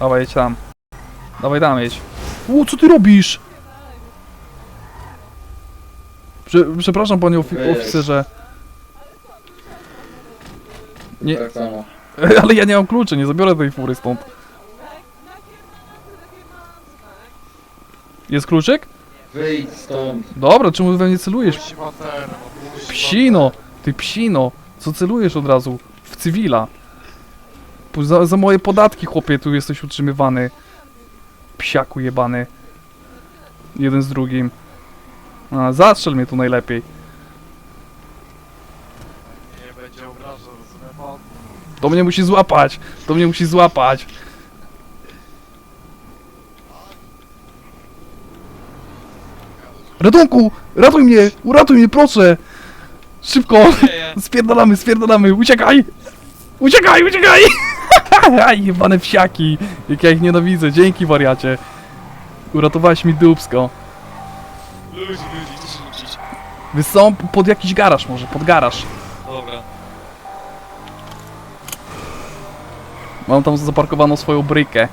Dawaj, jedź tam. Dawaj tam, jedź. U, co ty robisz? Prze przepraszam, panie ofi oficerze. Nie, Tak samo. ale ja nie mam kluczy, nie zabiorę tej fury stąd. Jest kluczyk? Wyjdź stąd. Dobra, czemu we mnie celujesz? Psino! Ty psino! Co celujesz od razu? W cywila. Za, za moje podatki, chłopie, tu jesteś utrzymywany. Psiaku jebany. Jeden z drugim. A, zastrzel mnie tu najlepiej. Nie będzie obrażał? To mnie musi złapać! To mnie musi złapać! Ratunku! Ratuj mnie! Uratuj mnie, proszę! Szybko! Spierdalamy, spierdalamy! Uciekaj! Uciekaj, uciekaj! Aj, jebane psiaki! Jak ja ich nienawidzę, dzięki wariacie! Uratowałeś mi dupsko. Ludzi, ludzi, są pod jakiś garaż może, pod garaż. Dobra. Mam tam zaparkowaną swoją brykę.